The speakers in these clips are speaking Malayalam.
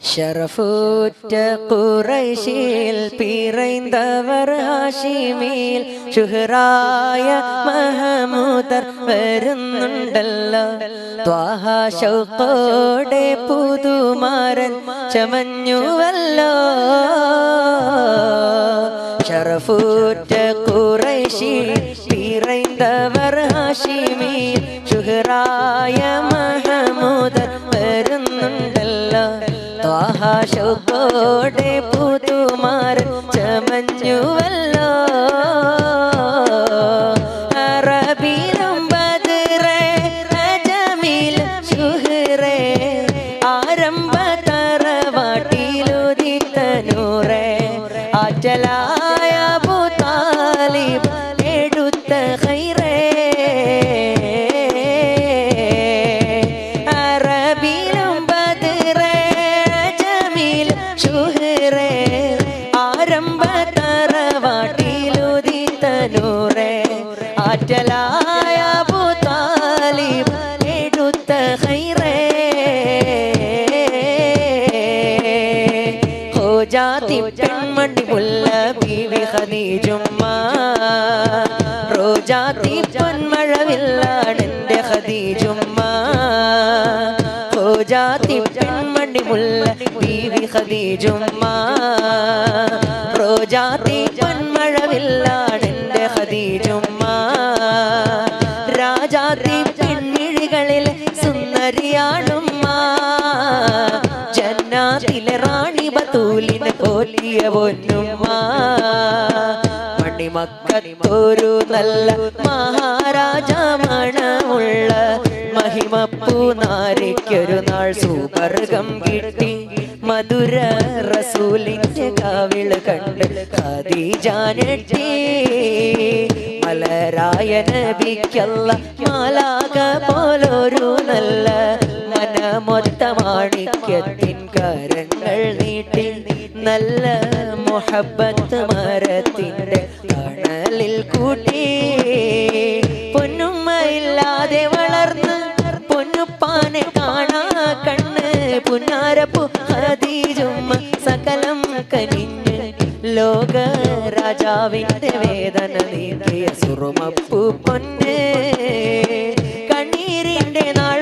ഷറഫൂറ്റ കുറൈശിൽ പിറൈന്തവർ ഹാഷിമിൽ ഷുഹറായ മഹമൂദർ വരുന്നുണ്ടല്ലോ. ത്വാഹ ശൗക്കോടെ പുതുമാരൻ ചമഞ്ഞുവല്ലോ. ഷറഫൂറ്റ കുറൈശീൽ പിറൈന്തവർ പുതുമാർ ചമഞ്ഞുവല്ലോ മുല്ല ബീവി ഖദീജുമ്മ റോജാതി പൊന്മഴവില്ലാണെന്റെ ഖദീജുമ്മ ഹോ ജാതി പെൺമണി മുല്ല ബീവി ഖദീജുമ്മ റോജാതി പൊന്മഴവില്ലാണെന്റെ ഖദീജുമ്മ രാജാതി പെൺമിഴികളിൽ സുന്ദരിയാണുമ്മ. ജന്നാത്തിലെ റാണി ബത്തൂലിനെ പോറ്റിയ പൊന്നുമ്മ. മണിമക്കത്തൊരു നല്ല മഹാരാജ മണമുള്ള മഹിമപ്പൂ നാരിക്കൊരു നാൾ സുവർഗം കിട്ടി. മധുര റസൂലിന്റെ കാവിൾ കണ്ട് ഖദീജാനെട്ടി മലരായ നബിക്കല്ല മാലാക പോലൊരു നല്ല മനമൊത്ത മാണിക്യത്തിൻ കരങ്ങൾ നീട്ടി നല്ല മുഹബത്ത് മരത്തിന്റെ കണലിൽ കൂട്ടി. പൊന്നുമ്മയില്ലാതെ വളർന്ന് പൊന്നുപ്പാനെ കാണാ കണ്ണ്. പുന്നാരപ്പു ഹദീജുമ്മ സകലം കനിഞ്ഞ് ലോക രാജാവിന്റെ വേദന നീക്കിയ സുറുമപ്പു പൊന്ന്. കണ്ണീരിന്റെ നാൾ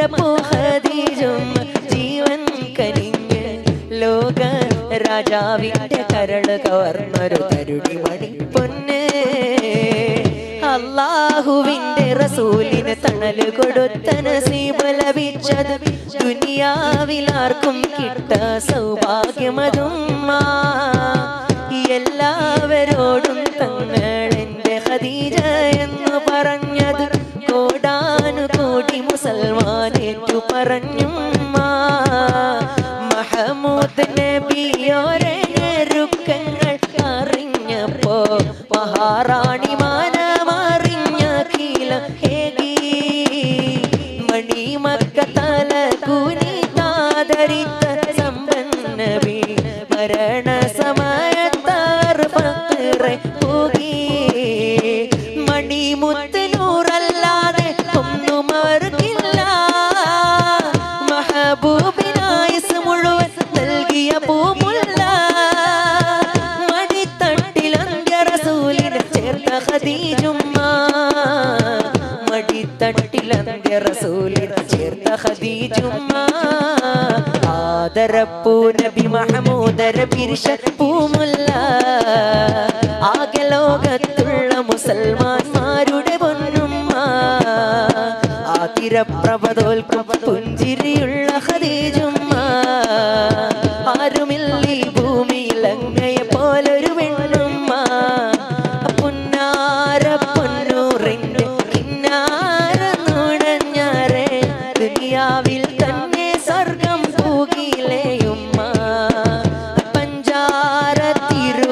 മന്ദാരപ്പു ഹദീജുമ്മ ജീവൻ കനിഞ്ഞ് ലോക രാജാവിന്റെ കരൾ കവർന്നൊരു കരുടി മണി പൊന്ന്. അള്ളാഹുവിന്റെ റസൂലിന് തണൽ കൊടുത്ത നസീബ് ലഭിച്ചത് ദുനിയാവിലാർക്കും കിട്ട സൗഭാഗ്യമതും എല്ലാവരോടും തങ്ങൾ look മടിത്തട്ടിൽ അന്ത്യറസൂലിനെ ചേർത്ത ഖദീജുമ്മ ആദരപ്പൂ നബി മഹമൂദര പിരിശ പൂമുല്ല. ആകെ ലോകത്തുള്ള മുസൽമാന്മാരുടെ പൊന്നുമ്മ. ആതിരപ്രഭതോൽക്കും പുഞ്ചിരിയുള്ള ഖദീജുമ്മ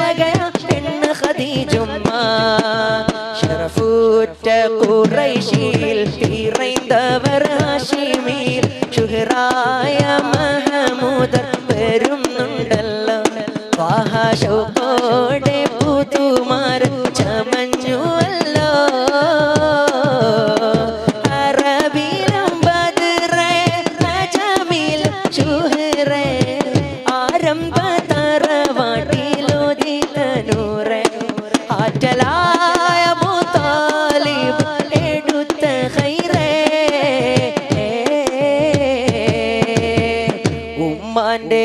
രക്ഷകയ പെണ്ണ് ഖദീജുമ്മ. ഷറഫൂറ്റ ഖുറൈശീൽ പിറൈന്തവർ ഹാഷിമിയിൽ ഷുഹറായ മഹമൂദർ വരുന്നുണ്ടല്ലോ. വാഹാശോടെ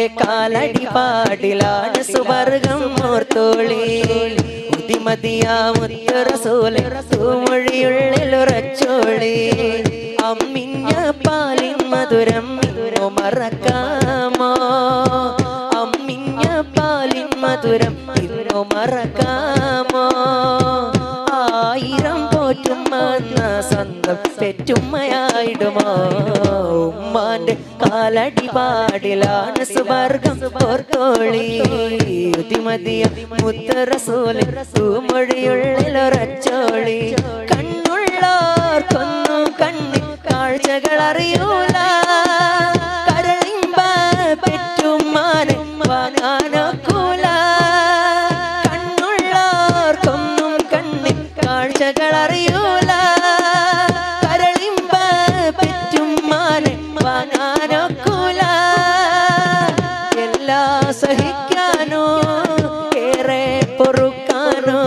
ഉമ്മാന്റെ കാലടി പാടിലാണ് സുവർഗം ഓർത്തോളി തൂമൊഴിയുള്ളിലുറച്ചോളി അമ്മിഞ്ഞ പാലിൻ മധുരം ഇന്നു മറക്കാമോ? അമ്മിഞ്ഞ പാലിൻ മധുരം ഇന്നു മറക്കാമോ? പോറ്റുമെന്ന സ്വന്തം പെറ്റുമ്മയായിടുമോ ഉമ്മാന്റെ കാലടി പാടിലാണ് സുവർഗം ഓർത്തോളി ബുദ്ധിമതിയ മുത്തറസോൽ തൂമൊഴിയുള്ളിലൊറച്ചോളി കണ്ണുള്ളോർക്കൊന്നും കണ്ണിൽ കാഴ്ചകൾ അറിയൂല പൊറുക്കാനോ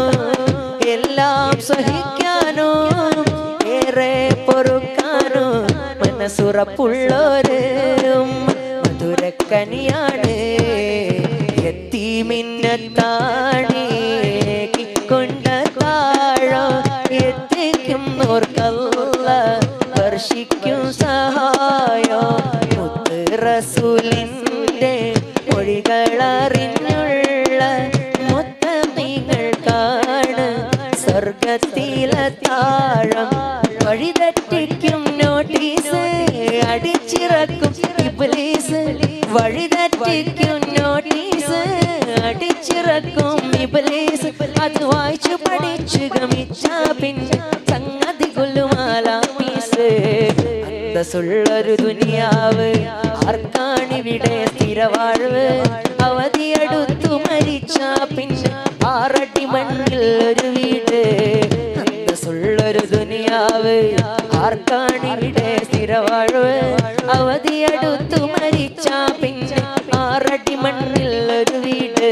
എല്ലാം സഹിക്കാനോ ഏറെ പൊറുക്കാനോ മനസ്സുറപ്പുള്ളോരും മധുരക്കനിയാണ്. എത്തി മിന്നത്താണി കൊണ്ട സ്വർഗത്തിലെ വഴി തെറ്റിക്കും നോട്ടീസ് അടിച്ചിറക്കും ഇബ്ലീസ്. വഴിതെറ്റിക്കും നോട്ടീസ് അടിച്ചിറക്കും ഇബ്ലീസ്. അത് വായിച്ചു പഠിച്ചു ഗമിച്ച പിന്നെ സംഗതി കൊല്ലുമാലാമീസ് അന്തസ്സുള്ളൊരു ദുനിയാവ് ആർക്കാണിവിടെ സ്ഥിരവാഴ്വ് അവധിയടുത്തു മരിച്ച പിന്നെ ആറടി മണ്ണിൽ ഒരു വീട്. ദുനിയാവ് ആർക്കാണിവിടെ സ്ഥിരവാഴ്വ് അവധിയടുത്തു മരിച്ച പിന്നെ ആറടി മണ്ണിൽ ഒരു വീട്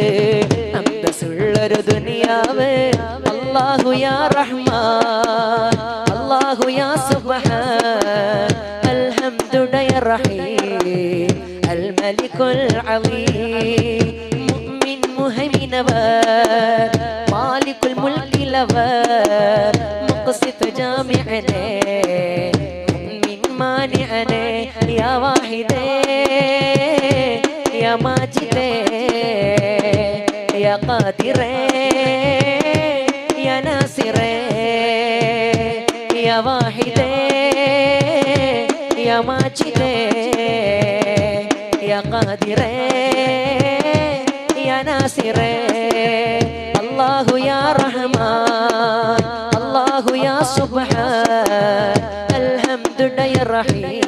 അന്തസ്സുള്ളൊരു ദുനിയാവ് അള്ളാഹു യാ റഹ്മാൻ അള്ളാഹു യാ സുബ്ഹാൻ അൽഹംദുലില്ലാഹി റഹീം അൽമലികുൽ അലീം മുഅ്മിൻ മുഹൈമിനവർ മാലികുൽ മുൽക്കിലവർ مالك الملك لبات مقسط جامعنا من مانعنا يا واحد يا ماجد يا قادر يا ناصر يا واحد يا ماجد يا قادر يا ناصر الله يا رحمن الله يا سبحان الحمد لله الرحيم